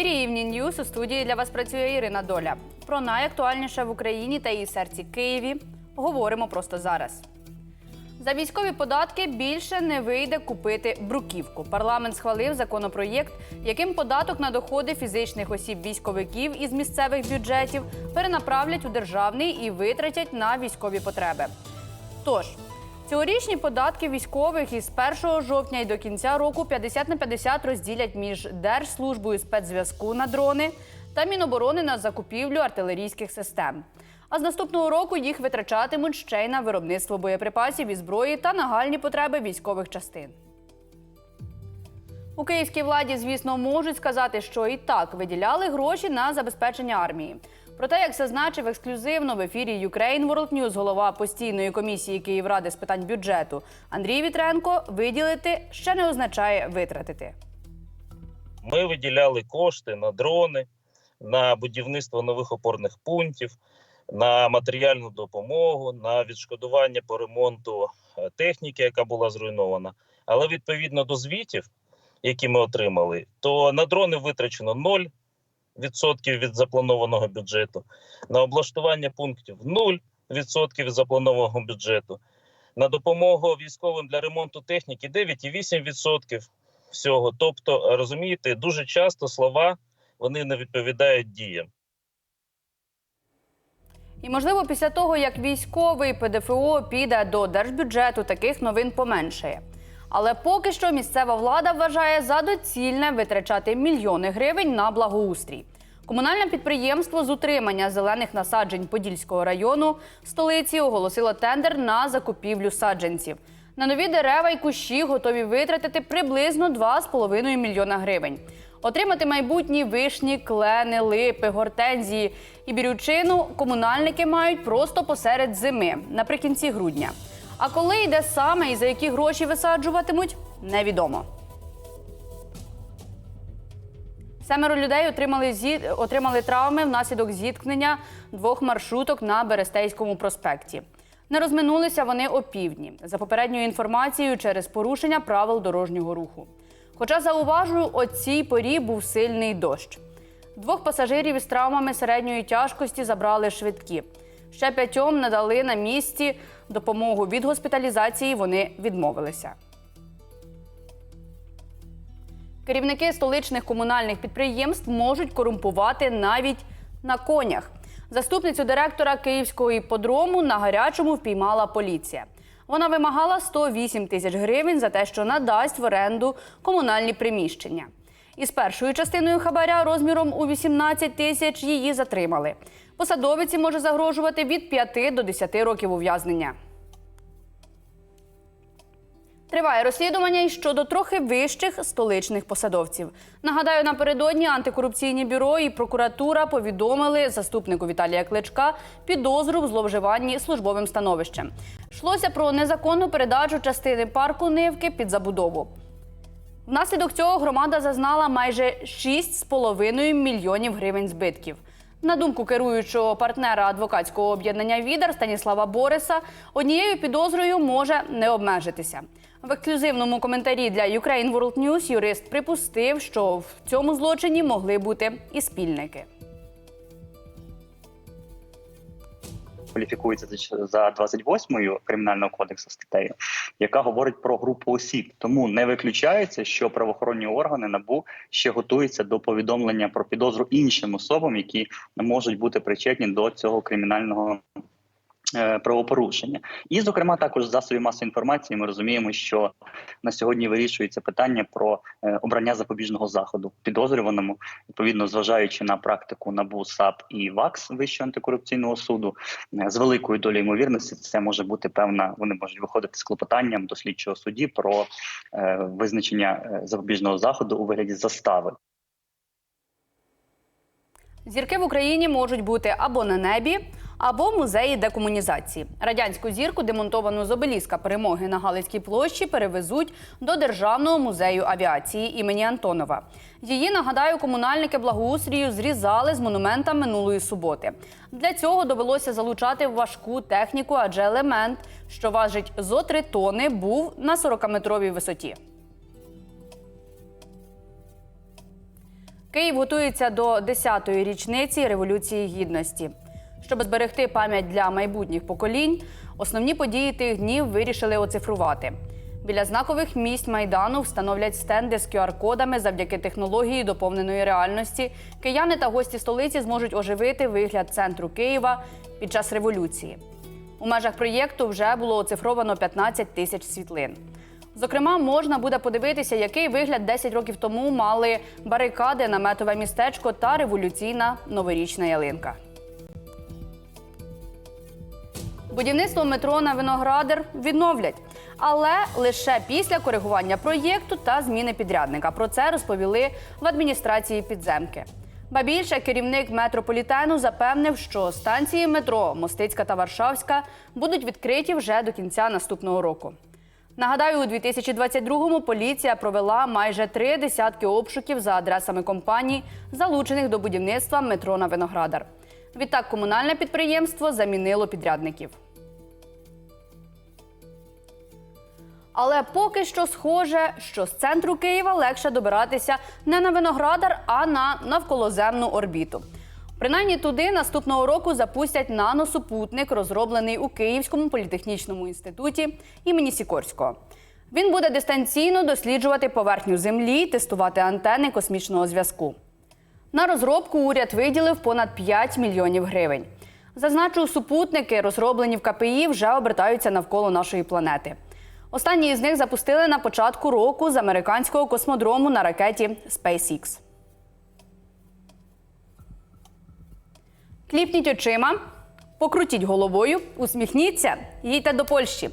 ефірі News у студії для вас працює Ірина Доля. Про найактуальніше в Україні та її серці Києві говоримо просто зараз. За військові податки більше не вийде купити бруківку. Парламент схвалив законопроєкт, яким податок на доходи фізичних осіб військовиків із місцевих бюджетів перенаправлять у державний і витратять на військові потреби. Тож, цьогорічні податки військових із 1 жовтня і до кінця року 50 на 50 розділять між Держслужбою спецзв'язку на дрони та Міноборони на закупівлю артилерійських систем. А з наступного року їх витрачатимуть ще й на виробництво боєприпасів і зброї та нагальні потреби військових частин. У київській владі, звісно, можуть сказати, що і так виділяли гроші на забезпечення армії. Проте, як зазначив ексклюзивно в ефірі Ukraine World News голова постійної комісії Київради з питань бюджету Андрій Вітренко, виділити ще не означає витратити. Ми виділяли кошти на дрони, на будівництво нових опорних пунктів, на матеріальну допомогу, на відшкодування по ремонту е, техніки, яка була зруйнована. Але відповідно до звітів, які ми отримали, то на дрони витрачено 0% від запланованого бюджету, на облаштування пунктів 0% від запланованого бюджету, на допомогу військовим для ремонту техніки 9,8% всього. Тобто, розумієте, дуже часто слова вони не відповідають діям. І можливо, після того, як військовий ПДФО піде до держбюджету, таких новин поменшає. Але поки що місцева влада вважає за доцільне витрачати мільйони гривень на благоустрій. Комунальне підприємство з утримання зелених насаджень Подільського району столиці оголосило тендер на закупівлю саджанців. На нові дерева й кущі готові витратити приблизно 2,5 мільйона гривень. Отримати майбутні вишні, клени, липи, гортензії і бірючину комунальники мають просто посеред зими, наприкінці грудня. А коли йде саме і за які гроші висаджуватимуть, невідомо. Семеро людей отримали зі... отримали травми внаслідок зіткнення двох маршруток на Берестейському проспекті. Не розминулися вони опівдні. За попередньою інформацією, через порушення правил дорожнього руху. Хоча зауважу, о цій порі був сильний дощ. Двох пасажирів із травмами середньої тяжкості забрали швидкі. Ще п'ятьом надали на місці допомогу від госпіталізації. Вони відмовилися. Керівники столичних комунальних підприємств можуть корумпувати навіть на конях. Заступницю директора Київського іпподрому на гарячому впіймала поліція. Вона вимагала 108 тисяч гривень за те, що надасть в оренду комунальні приміщення. Із першою частиною хабаря розміром у 18 тисяч її затримали. Посадовиці може загрожувати від 5 до 10 років ув'язнення. Триває розслідування і щодо трохи вищих столичних посадовців. Нагадаю, напередодні антикорупційні бюро і прокуратура повідомили заступнику Віталія Кличка підозру в зловживанні службовим становищем. Йшлося про незаконну передачу частини парку Нивки під забудову. Внаслідок цього громада зазнала майже 6,5 мільйонів гривень збитків. На думку керуючого партнера адвокатського об'єднання Відер Станіслава Бориса, однією підозрою може не обмежитися. В ексклюзивному коментарі для Ukraine World News юрист припустив, що в цьому злочині могли бути і спільники. Кваліфікується за- за 28-ю кримінального кодексу статтею, яка говорить про групу осіб. Тому не виключається, що правоохоронні органи набу ще готуються до повідомлення про підозру іншим особам, які можуть бути причетні до цього кримінального. Е, Правопорушення, і зокрема, також засобів масової інформації ми розуміємо, що на сьогодні вирішується питання про е, обрання запобіжного заходу підозрюваному, відповідно, зважаючи на практику НАБУ, САП і ВАКС Вищого антикорупційного суду, Е, з великою долею ймовірності це може бути певна. Вони можуть виходити з клопотанням до слідчого судді про визначення запобіжного заходу у вигляді застави. Зірки в Україні можуть бути або на небі, або музеї декомунізації. Радянську зірку, демонтовану з обеліска перемоги на Галицькій площі, перевезуть до Державного музею авіації імені Антонова. Її, нагадаю, комунальники благоустрію зрізали з монумента минулої суботи. Для цього довелося залучати важку техніку, адже елемент, що важить зо три тони, був на 40-метровій висоті. Київ готується до 10-ї річниці Революції Гідності. Щоб зберегти пам'ять для майбутніх поколінь, основні події тих днів вирішили оцифрувати. Біля знакових місць майдану встановлять стенди з QR-кодами завдяки технології доповненої реальності. Кияни та гості столиці зможуть оживити вигляд центру Києва під час революції. У межах проєкту вже було оцифровано 15 тисяч світлин. Зокрема, можна буде подивитися, який вигляд 10 років тому мали барикади, наметове містечко та революційна новорічна ялинка. Будівництво метро на Виноградар відновлять, але лише після коригування проєкту та зміни підрядника. Про це розповіли в адміністрації підземки. Ба більше керівник метрополітену запевнив, що станції метро Мостицька та Варшавська будуть відкриті вже до кінця наступного року. Нагадаю, у 2022-му поліція провела майже три десятки обшуків за адресами компаній, залучених до будівництва метро на Виноградар. Відтак, комунальне підприємство замінило підрядників. Але поки що схоже, що з центру Києва легше добиратися не на Виноградар, а на навколоземну орбіту. Принаймні туди наступного року запустять наносупутник, розроблений у Київському політехнічному інституті імені Сікорського. Він буде дистанційно досліджувати поверхню Землі, тестувати антени космічного зв'язку. На розробку уряд виділив понад 5 мільйонів гривень. Зазначу, супутники, розроблені в КПІ, вже обертаються навколо нашої планети. Останній із них запустили на початку року з американського космодрому на ракеті SpaceX. Кліпніть очима, покрутіть головою, усміхніться, їдьте до Польщі.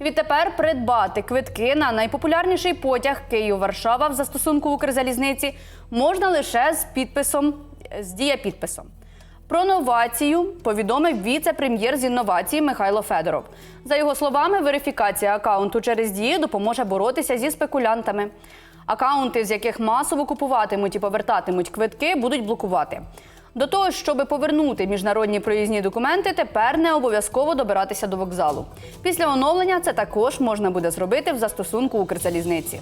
Відтепер придбати квитки на найпопулярніший потяг Київ-Варшава в застосунку Укрзалізниці можна лише з підписом з дієпідписом. Про новацію повідомив віце-прем'єр з інновацій Михайло Федоров. За його словами, верифікація акаунту через дію допоможе боротися зі спекулянтами. Акаунти, з яких масово купуватимуть і повертатимуть квитки, будуть блокувати. До того, щоб повернути міжнародні проїзні документи, тепер не обов'язково добиратися до вокзалу. Після оновлення це також можна буде зробити в застосунку Укрзалізниці.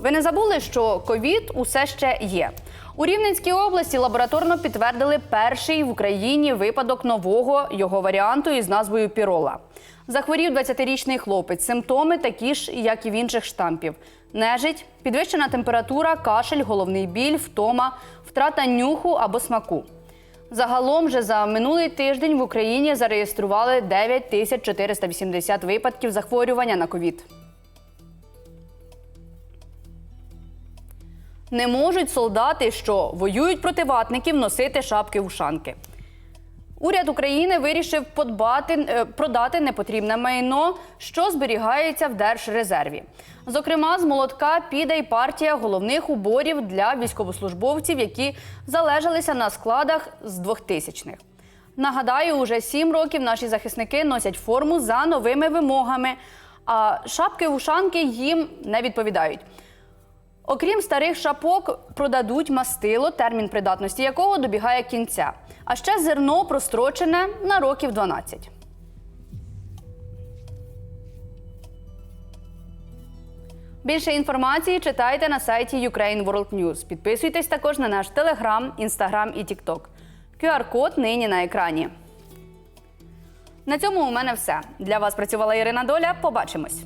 Ви не забули, що ковід усе ще є. У Рівненській області лабораторно підтвердили перший в Україні випадок нового його варіанту із назвою Пірола. Захворів 20-річний хлопець. Симптоми такі ж, як і в інших штампів: нежить, підвищена температура, кашель, головний біль, втома, втрата нюху або смаку. Загалом вже за минулий тиждень в Україні зареєстрували 9480 випадків захворювання на ковід. Не можуть солдати, що воюють проти ватників, носити шапки-ушанки. Уряд України вирішив подбати, е, продати непотрібне майно, що зберігається в Держрезерві. Зокрема, з молотка піде й партія головних уборів для військовослужбовців, які залежалися на складах з 2000-х. Нагадаю, уже сім років наші захисники носять форму за новими вимогами, а шапки-ушанки їм не відповідають. Окрім старих шапок, продадуть мастило, термін придатності якого добігає кінця. А ще зерно прострочене на років 12. Більше інформації читайте на сайті Ukraine World News. Підписуйтесь також на наш Телеграм, Інстаграм і Тікток. QR-код нині на екрані. На цьому у мене все. Для вас працювала Ірина Доля. Побачимось.